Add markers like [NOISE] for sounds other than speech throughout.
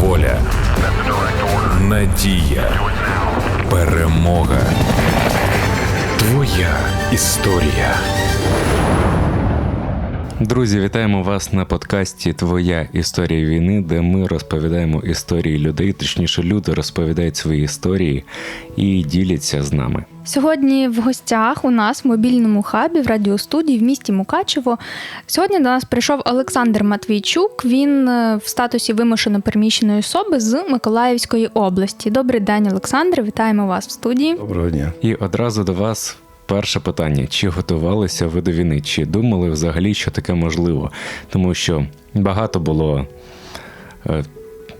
Воля. Надія. Перемога. Твоя історія. Друзі, вітаємо вас на подкасті Твоя історія війни, де ми розповідаємо історії людей, точніше, люди розповідають свої історії і діляться з нами. Сьогодні в гостях у нас в мобільному хабі в радіостудії в місті Мукачево. Сьогодні до нас прийшов Олександр Матвійчук. Він е, в статусі вимушено переміщеної особи з Миколаївської області. Добрий день, Олександр. Вітаємо вас в студії. Доброго дня. І одразу до вас перше питання: чи готувалися ви до війни? Чи думали взагалі, що таке можливо? Тому що багато було. е,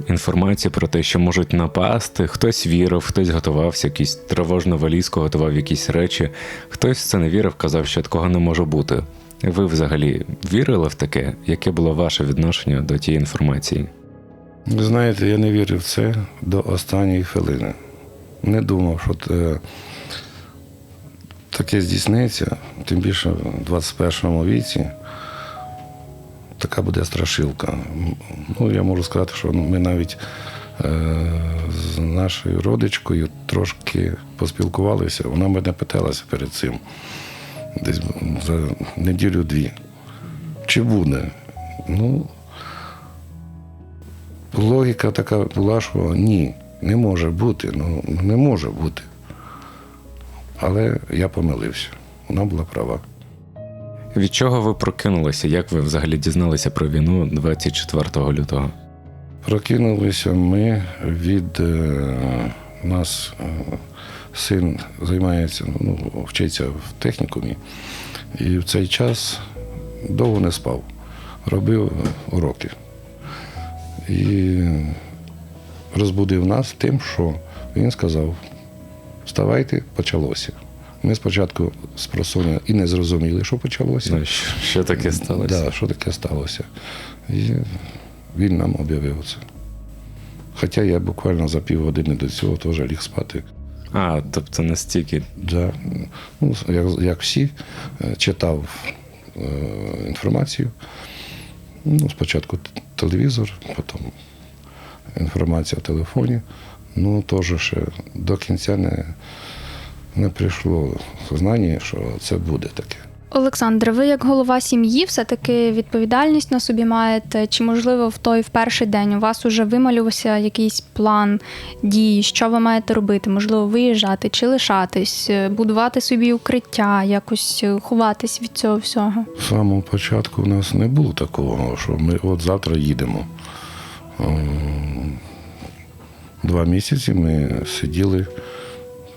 Інформації про те, що можуть напасти, хтось вірив, хтось готувався, якийсь тривожну валізку, готував якісь речі, хтось в це не вірив, казав, що такого не може бути. Ви взагалі вірили в таке? Яке було ваше відношення до тієї інформації? Знаєте, я не вірив в це до останньої хвилини. Не думав, що те- таке здійсниться, тим більше в 21 віці така буде страшилка. Ну, я можу сказати, що ми навіть е, з нашою родичкою трошки поспілкувалися. Вона мене питалася перед цим, десь за неділю-дві. Чи буде? Ну, логіка така була, що ні, не може бути, ну не може бути. Але я помилився. Вона була права. Від чого ви прокинулися? Як ви взагалі дізналися про війну 24 лютого? Прокинулися ми від е, нас е, син займається, ну, вчиться в технікумі, і в цей час довго не спав, робив уроки. І розбудив нас тим, що він сказав: вставайте, почалося. Ми спочатку з і не зрозуміли, що почалося. Ну, що, що таке сталося? Да, що таке сталося. І він нам об'явив це. Хоча я буквально за півгодини до цього теж ліг спати. А, тобто настільки. Да. Ну, як, як всі, е, читав е, інформацію. Ну, спочатку телевізор, потім інформація в телефоні. Ну, теж ще до кінця не, не прийшло знання, що це буде таке. Олександр, ви як голова сім'ї, все-таки відповідальність на собі маєте? Чи можливо в той в перший день у вас уже вималювався якийсь план дій, що ви маєте робити? Можливо, виїжджати чи лишатись, е, будувати собі укриття, якось е, ховатись від цього всього? З самого початку у нас не було такого, що ми от завтра їдемо. Два місяці ми сиділи,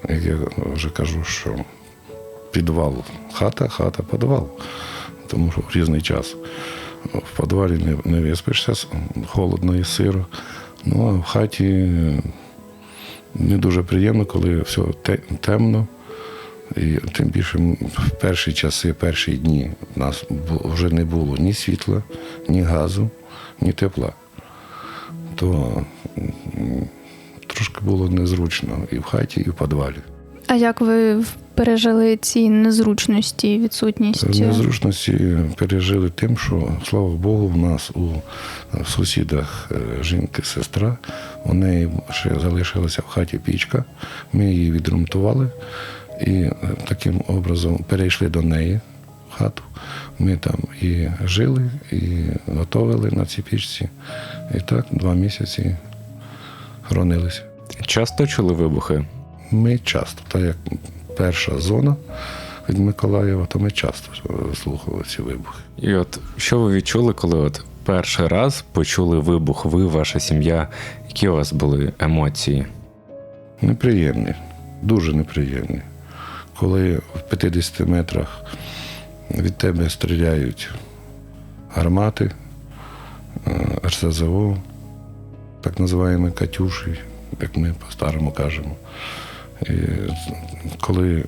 як я вже кажу, що підвал, хата, хата, підвал. Тому що в різний час. В підвалі не, не виспишся, холодно і сиро. Ну а в хаті не дуже приємно, коли все темно. І тим більше в перші часи, перші дні у нас вже не було ні світла, ні газу, ні тепла. То трошки було незручно і в хаті, і в підвалі. А як ви пережили ці незручності, відсутність? Незручності пережили тим, що, слава Богу, в нас у сусідах е, жінки, сестра, у неї ще залишилася в хаті пічка. Ми її відремонтували і е, таким образом перейшли до неї в хату. Ми там і жили, і готували на цій пічці. І так два місяці хоронилися. Часто чули вибухи? Ми часто, так як перша зона від Миколаєва, то ми часто е, слухали ці вибухи. І от що ви відчули, коли от перший раз почули вибух, ви, ваша сім'я? Які у вас були емоції? Неприємні, дуже неприємні. Коли в 50 метрах від тебе стріляють гармати, е, РСЗО, так називаємо Катюші, як ми по-старому кажемо. І коли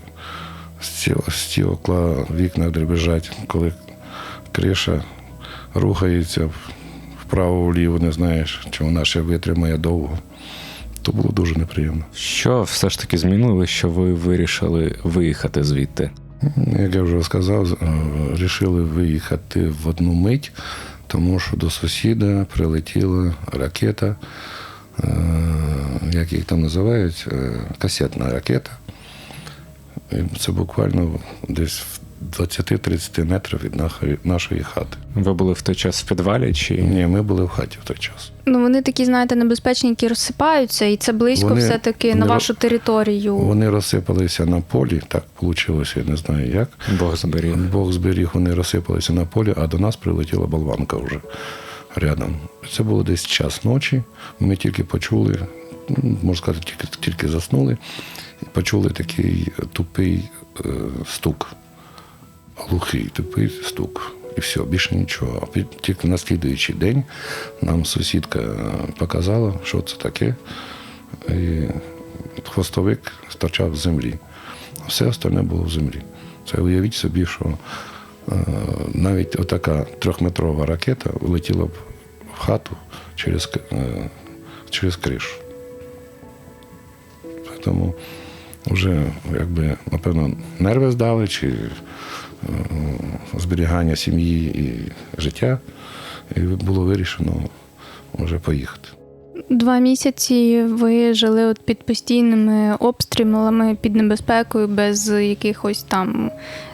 сті- стекла в вікнах дребежать, коли криша рухається вправо-вліво, не знаєш, чи вона ще витримає довго, то було дуже неприємно. Що все ж таки змінили, що ви вирішили виїхати звідти? Як я вже сказав, вирішили виїхати в одну мить, тому що до сусіда прилетіла ракета, е, як їх там називають, е, касетна ракета. І це буквально десь в 20-30 метрів від нашої, хати. Ви були в той час в підвалі чи Ні, ми були в хаті в той час. Ну вони такі, знаєте, небезпечні, які розсипаються, і це близько Вони все-таки на вашу територію. Вони розсипалися на полі, так вийшло, я не знаю як. Бог зберіг? Бог зберіг, вони розсипалися на полі, а до нас прилетіла болванка вже рядом. Це було десь час ночі. Ми тільки почули, можна сказати, тільки, тільки заснули, почули такий тупий е, стук. Глухий, тупий стук. І все, більше нічого. Тільки на слідуючий день нам сусідка показала, що це таке. І хвостовик стачав з землі. Все остальне було в землі. Це уявіть собі, що е, навіть отака трьохметрова ракета влетіла б в хату через, е, через кришу. Тому вже, якби, напевно, нерви здали, чи е, зберігання сім'ї і життя, і було вирішено вже поїхати. Два місяці ви жили от під постійними обстрілами, під небезпекою, без якихось там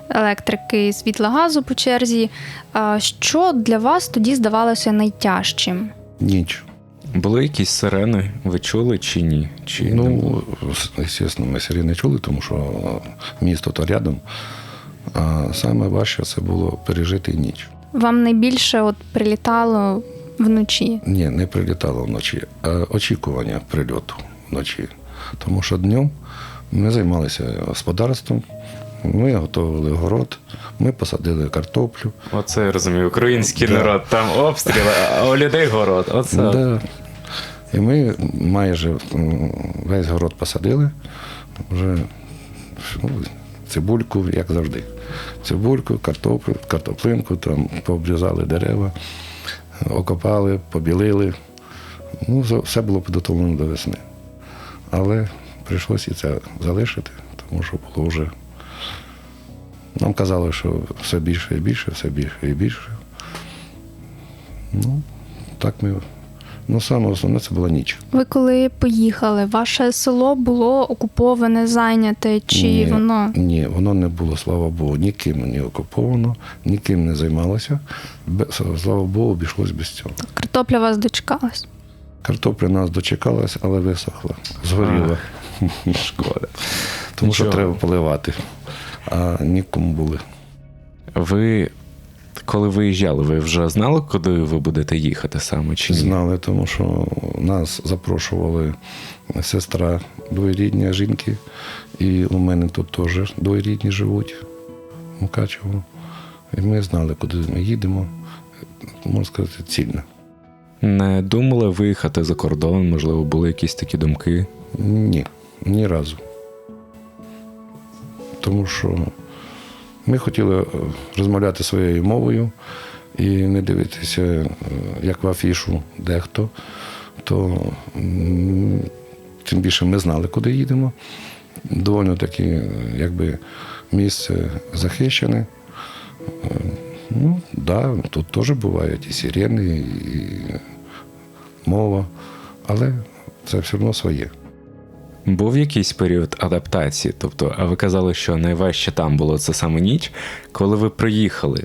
електрики, світла газу по черзі. Що для вас тоді здавалося найтяжчим? Ніч. Були якісь сирени? Ви чули чи ні? Чи? Ну, звісно, ми сирі не чули, тому що місто то рядом. А саме важче це було пережити ніч. Вам найбільше от прилітало вночі? Ні, не прилітало вночі, а очікування прильоту вночі. Тому що днем ми займалися господарством, ми готували город, ми посадили картоплю. Оце я розумію, український Да. народ, там обстріли, а у людей город. Оце. Да. І ми майже весь город посадили, вже ну, цибульку, як завжди. Цибульку, картоплю, картоплинку, там пообрізали дерева, окопали, побілили. Ну, все було підготовлено до весни. Але прийшлося і це залишити, тому що було вже. Нам казали, що все більше і більше, все більше і більше. Ну, так ми. Ну, саме основне це була ніч. Ви коли поїхали, ваше село було окуповане, зайняте, чи ні, воно Ні, воно не було, слава Богу, ніким не окуповано, ніким не займалося. Слава Богу, обійшлось без цього. картопля вас дочекалась? Картопля нас дочекалась, але висохла, згоріла. [LAUGHS] Шкода. Тому що треба поливати. А нікому були. Ви коли виїжджали, ви вже знали, куди ви будете їхати саме чи ні? Знали, тому що нас запрошували сестра двоєрідня жінки, і у мене тут теж двоєрідні живуть в Мукачево. І ми знали, куди ми їдемо. Можна сказати, цільно. Не думали виїхати за кордон, можливо, були якісь такі думки. Ні, ні разу. Тому що ми хотіли е, розмовляти своєю мовою і не дивитися, е, як в афішу дехто, то тим більше ми знали, куди їдемо. Доволі таки, е, якби місце захищене. Ну, да, тут теж бувають і сирени, і мова, але це все одно своє. Був якийсь період адаптації, тобто, а ви казали, що найважче там було це саме ніч, коли ви приїхали.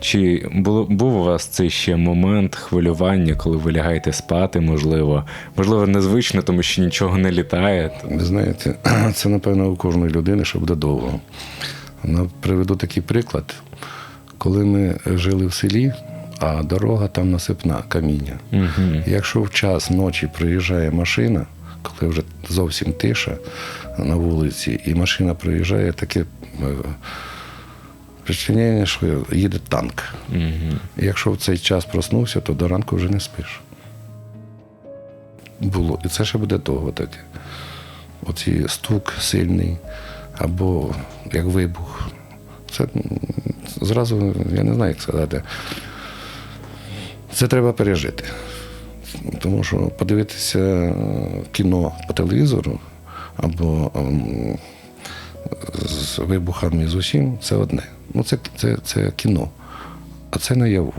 Чи було, був у вас цей ще момент хвилювання, коли ви лягаєте спати, можливо? Можливо, незвично, тому що нічого не літає. Ви знаєте, [CLEARS THROAT] це, напевно, у кожної людини, що буде довго. Ну, Приведу такий приклад. Коли ми жили в селі, а дорога там насипна каміння. Угу. Якщо в час ночі приїжджає машина, коли вже зовсім тиша на вулиці, і машина приїжджає, таке е, впечатлення, що їде танк. Угу. І якщо в цей час проснувся, то до ранку вже не спиш. Було. І це ще буде довго таке. Оці стук сильний, або як вибух. Це зразу, я не знаю, як сказати. Це треба пережити. Тому що подивитися е, кіно по телевізору або ем, з вибухами з усім це одне. Ну, це, це, це кіно, а це наяву.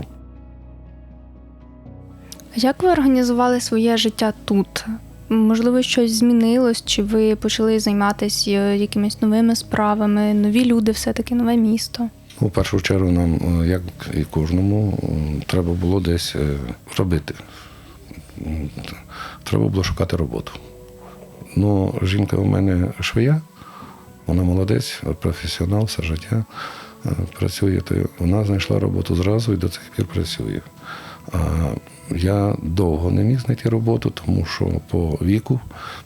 Як ви організували своє життя тут? Можливо, щось змінилось, чи ви почали займатися е, якимись новими справами, нові люди, все-таки нове місто? У першу чергу нам, е, як і кожному, треба було десь робити. Треба було шукати роботу. Ну, жінка у мене швея, вона молодець, професіонал, все життя е, працює. То вона знайшла роботу зразу і до цих пір працює. Я довго не міг знайти роботу, тому що по віку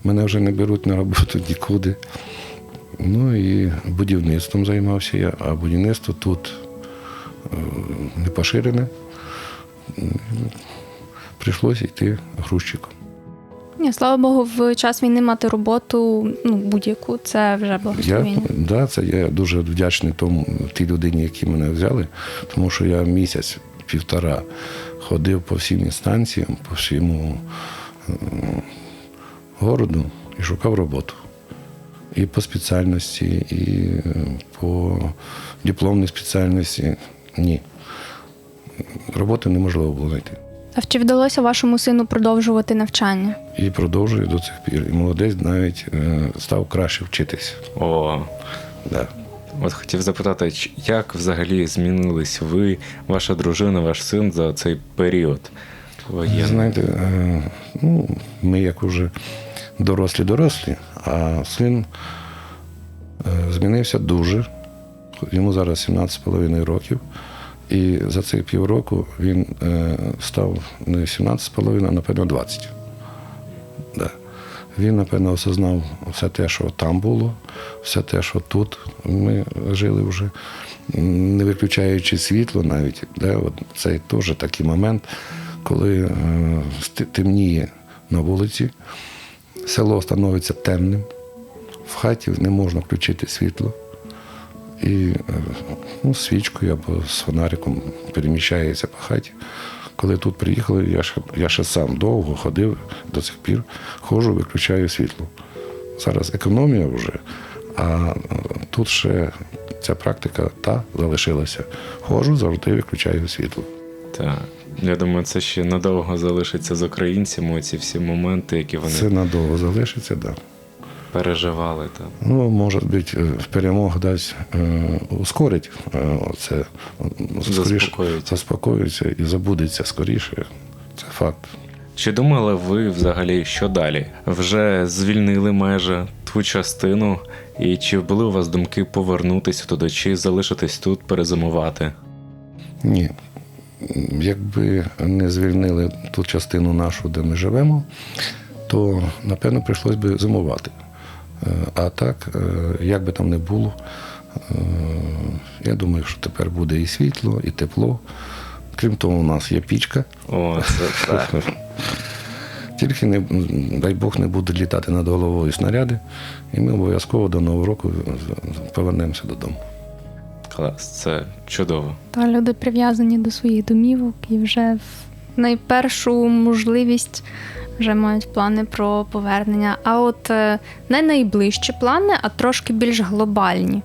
мене вже не беруть на роботу нікуди. Ну і будівництвом займався я, а будівництво тут е, не поширене. Прийшлося йти грузчиком. Ні, слава Богу, в час війни мати роботу, ну будь-яку, це вже Я, да, це я дуже вдячний тому тій людині, які мене взяли, тому що я місяць, півтора ходив по всім інстанціям, по всьому е, городу і шукав роботу. І по спеціальності, і е, по дипломній спеціальності. Ні. Роботи неможливо було знайти. А чи вдалося вашому сину продовжувати навчання? І продовжую до цих пір. І молодець навіть е, став краще вчитися. О, Да. от хотів запитати, як взагалі змінились ви, ваша дружина, ваш син за цей період воєнний? знаєте, е, ну, ми як уже дорослі-дорослі, а син е, змінився дуже. Йому зараз 17,5 років. І за цих півроку він е, став не 17,5, а напевно 20. Да. Він, напевно, осознав все те, що там було, все те, що тут ми жили вже, не виключаючи світло навіть. Да, от це теж такий момент, коли е, темніє на вулиці, село становиться темним, в хаті не можна включити світло. І е, ну, свічкою або з фонариком переміщається по хаті. Коли тут приїхали, я ще, я ще сам довго ходив до цих пір, ходжу, виключаю світло. Зараз економія вже, а е, тут ще ця практика та залишилася. Ходжу, завжди виключаю світло. Так. Я думаю, це ще надовго залишиться з українцями, ці всі моменти, які вони Це надовго залишиться, так. Да. Переживали. Так. Ну, може бути, е, перемога дасть е, ускорить е, оце, е, скоріше Заспокоїться. заспокоюється і забудеться скоріше. Це факт. Чи думали ви взагалі, що далі? Вже звільнили майже ту частину, і чи були у вас думки повернутися туди, чи залишитись тут, перезимувати? Ні. Якби не звільнили ту частину нашу, де ми живемо, то напевно прийшлось би зимувати. А так, е, як би там не було, е, я думаю, що тепер буде і світло, і тепло. Крім того, у нас є пічка. О, це так. [LAUGHS] Тільки не дай Бог не буде літати над головою снаряди, і ми обов'язково до Нового року повернемося додому. Клас, це чудово. Та люди прив'язані до своїх домівок і вже в найпершу можливість вже мають плани про повернення. А от е, не найближчі плани, а трошки більш глобальні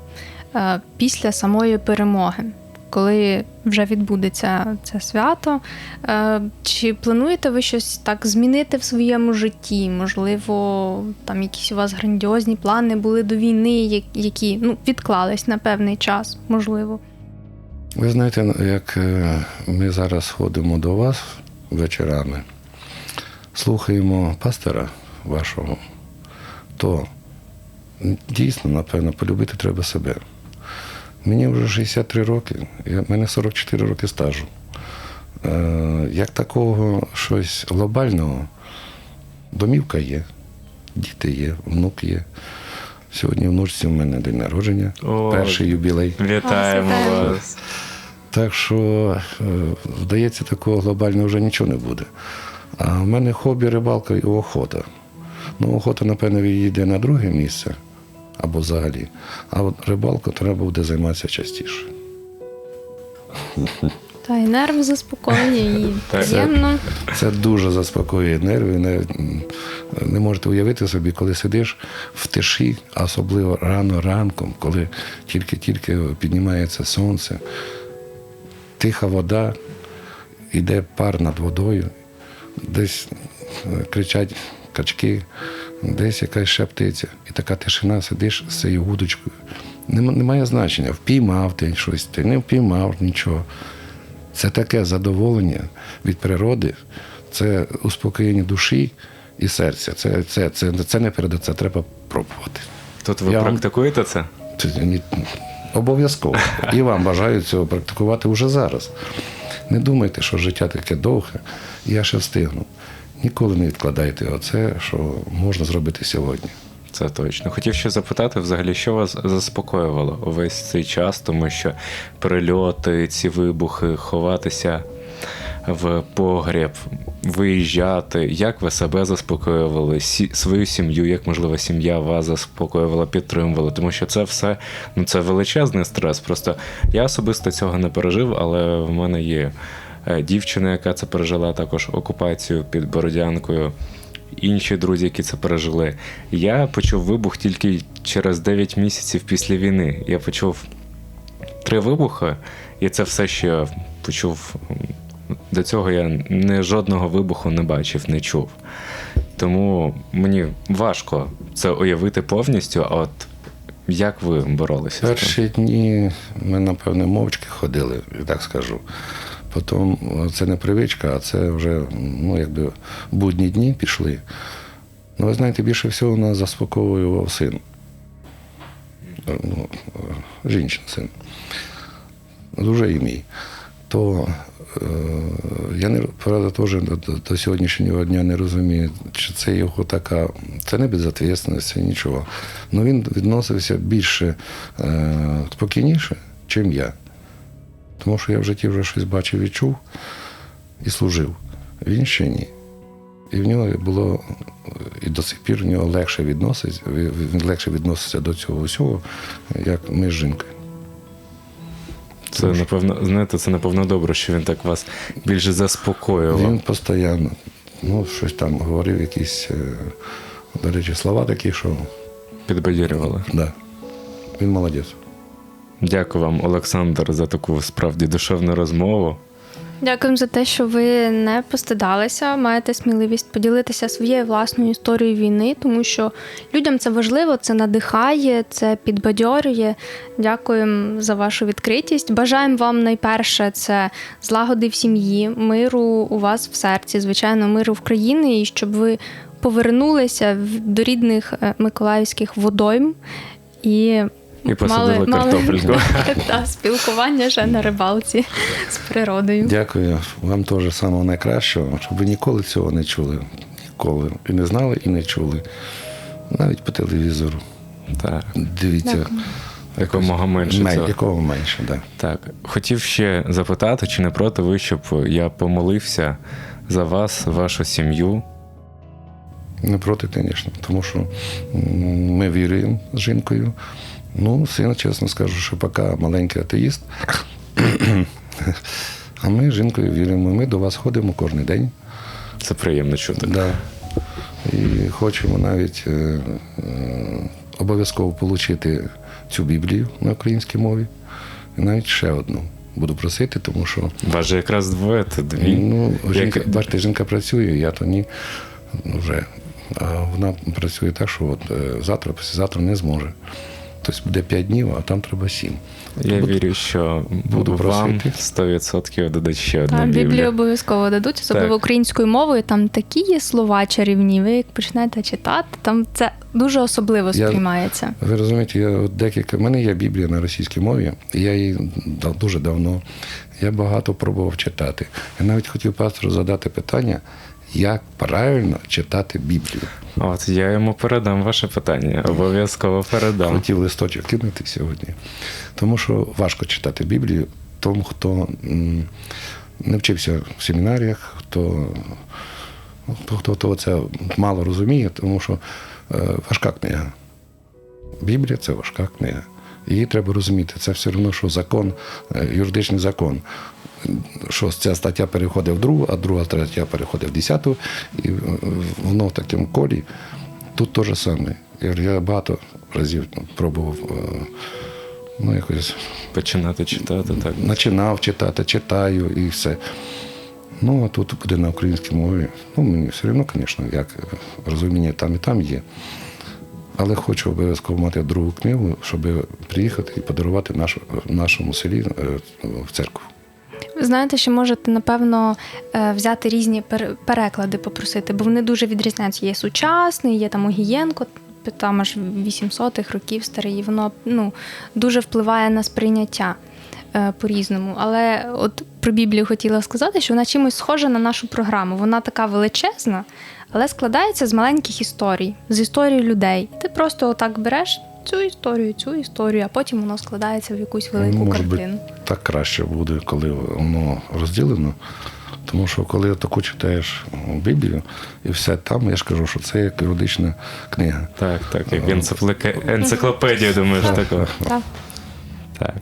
е, після самої перемоги. Коли вже відбудеться це свято, Е, чи плануєте ви щось так змінити в своєму житті? Можливо, там якісь у вас грандіозні плани були до війни, які ну, відклались на певний час, можливо. Ви знаєте, як е, ми зараз ходимо до вас вечорами, слухаємо пастора вашого, то дійсно, напевно, полюбити треба себе. Мені вже 63 роки, я, в мене 44 роки стажу. Е, як такого щось глобального, домівка є, діти є, внук є. Сьогодні внучці в мене день народження, О, перший юбілей. Вітаємо вітаємо. вас. Так що, е, здається, такого глобального вже нічого не буде. А в мене хобі рибалка і охота. Ну, охота, напевно, відійде на друге місце або взагалі. А от рибалку треба буде займатися частіше. Та і нерв заспокоює, і [LAUGHS] приємно. Це дуже заспокоює нерви. Не, не можете уявити собі, коли сидиш в тиші, а особливо рано ранком, коли тільки-тільки піднімається сонце, тиха вода, йде пар над водою. Десь е, кричать качки, десь якась ще птиця. І така тишина, сидиш з цією вудочкою. Немає значення, впіймав ти щось, ти не впіймав нічого. Це таке задоволення від природи, це успокоєння душі і серця. Це, це, це, це не передати, це треба пробувати. Тут ви Я вам- практикуєте це? Це Обов'язково. І вам бажаю цього практикувати вже зараз. Не думайте, що життя таке довге, я ще встигну. Ніколи не відкладайте оце, що можна зробити сьогодні. Це точно. Хотів ще запитати, взагалі, що вас заспокоювало увесь цей час, тому що прильоти, ці вибухи, ховатися в погріб, виїжджати. Як ви себе заспокоювали, сі- свою сім'ю, як можливо, сім'я вас заспокоювала, підтримувала? Тому що це все ну це величезний стрес. Просто я особисто цього не пережив, але в мене є е, дівчина, яка це пережила також окупацію під Бородянкою інші друзі, які це пережили. Я почув вибух тільки через 9 місяців після війни. Я почув три вибухи, і це все, я почув. До цього я не жодного вибуху не бачив, не чув. Тому мені важко це уявити повністю. А от як ви боролися? Перші дні ми, напевне, мовчки ходили, я так скажу. Потім це не привичка, а це вже ну, якби будні дні пішли. Ну, ви знаєте, більше всього нас заспокоював син. Е, Ну, е, жінчин син. Дуже і мій. То е, я не правда теж до, до, сьогоднішнього дня не розумію, чи це його така. Це не безответственність, нічого. Ну він відносився більше е, спокійніше, чим я. Тому що я в житті вже щось бачив, відчув і служив. Він ще ні. І в нього було і до сих пір в нього легше відноситься, легше відноситься до цього всього, як ми з жінкою. Це напевно, знаєте, це напевно добре, що він так вас більше заспокоював. Він постійно ну, щось там говорив, якісь, е, до речі, слова такі, що Підбадірювали. да, він молодець. Дякую вам, Олександр, за таку справді душевну розмову. Дякуємо за те, що ви не постидалися, маєте сміливість поділитися своєю власною історією війни, тому що людям це важливо, це надихає, це підбадьорює. Дякуємо за вашу відкритість. Бажаємо вам найперше це злагоди в сім'ї, миру у вас в серці, звичайно, миру в країні, і щоб ви повернулися до рідних е, миколаївських водойм і. І посадили картопельку. [LAUGHS] та, спілкування ще на рибалці з природою. Дякую вам теж самого найкращого, щоб ви ніколи цього не чули. Ніколи. І не знали, і не чули. Навіть по телевізору. Так, Дивіться. Дякую. якомога менше Мен- цього. Якого менше, так. Да. Так, хотів ще запитати, чи не проти ви, щоб я помолився за вас, вашу сім'ю. Не проти, звісно, тому що ми віруємо з жінкою. Ну, син, чесно скажу, що поки маленький атеїст. А ми з жінкою віримо. Ми до вас ходимо кожен день. Це приємно чути. Да. І хочемо навіть е, е, обов'язково отримати цю Біблію на українській мові. І навіть ще одну. Буду просити, тому що Вас же якраз двоє, дві. ну, жінка, Як- бачите, жінка працює, я то ні. Ну, Вже. А вона працює так, що от, е, завтра, післязавтра не зможе. Тобто буде 5 днів, а там треба 7. Я Буду- вірю, що буду вам 100% дадуть ще одну Так, біблію. Біблію обов'язково дадуть, особливо українською мовою. Там такі є слова чарівні. Ви як почнете читати, там це дуже особливо Я- сприймається. Ви розумієте, я от декілька. У мене є Біблія на російській мові, і я її дуже давно. Я багато пробував читати. Я навіть хотів пастору задати питання, як правильно читати Біблію. От я йому передам ваше питання. Обов'язково передам. Хотів листочок кинути сьогодні. Тому що важко читати Біблію тому, хто не вчився в семінаріях, хто, хто, хто, хто це мало розуміє, тому що е, важка книга. Біблія це важка книга. Її треба розуміти. Це все одно, що закон, е, юридичний закон. Що ця стаття переходить в другу, а друга стаття переходить в десяту, і е, воно в такому колі. Тут те ж саме. Я, багато разів пробував, е, ну, якось Починати читати так. починав читати, читаю і все. Ну, а тут буде на українській мові. Ну, мені все одно, звісно, як розуміння там і там є. Але хочу обов'язково мати другу книгу, щоб приїхати і подарувати нашу, нашому селі е, в церкву. Знаєте, що можете, напевно, е, взяти різні пер- переклади, попросити, бо вони дуже відрізняються. Є сучасний, є там Огієнко, там аж 800-х років старий, і воно ну, дуже впливає на сприйняття е, по-різному. Але от про Біблію хотіла сказати, що вона чимось схожа на нашу програму. Вона така величезна, але складається з маленьких історій, з історій людей. Ти просто отак береш цю історію, цю історію, а потім воно складається в якусь велику може картину. бути, так краще буде, коли воно розділено. Тому що коли таку читаєш Біблію, і все там, я ж кажу, що це як юридична книга. Так, так, як енциклоке- енциклопедія, думаєш, такого. Так. Так.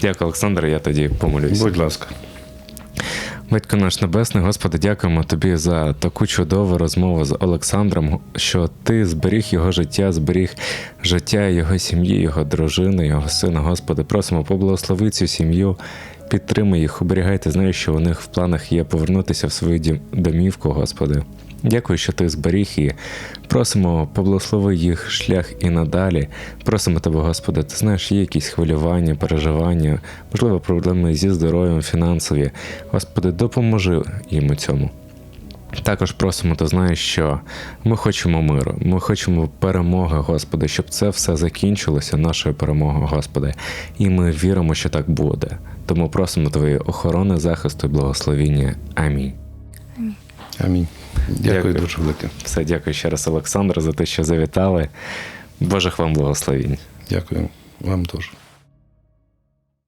Дякую, Олександр. Я тоді помолюсь. Будь ласка. Батько наш Небесний, Господи, дякуємо Тобі за таку чудову розмову з Олександром, що Ти зберіг його життя, зберіг життя його сім'ї, його дружини, його сина. Господи, просимо поблагослови цю сім'ю, підтримуй їх, оберігайте, знаю, що у них в планах є повернутися в свою домівку, Господи. Дякую, що ти зберіг і просимо поблагослови їх шлях і надалі. Просимо тебе, Господи, ти знаєш, є якісь хвилювання, переживання, можливо, проблеми зі здоров'ям, фінансові. Господи, допоможи їм у цьому. Також просимо, ти знаєш, що ми хочемо миру, ми хочемо перемоги, Господи, щоб це все закінчилося, нашою перемогою, Господи. І ми віримо, що так буде. Тому просимо Твоєї охорони, захисту і благословіння. Амінь. Амінь. Дякую, Дякую. дуже велике. Все, дякую ще раз, Олександр, за те, що завітали. Божих вам благословінь. Дякую вам теж.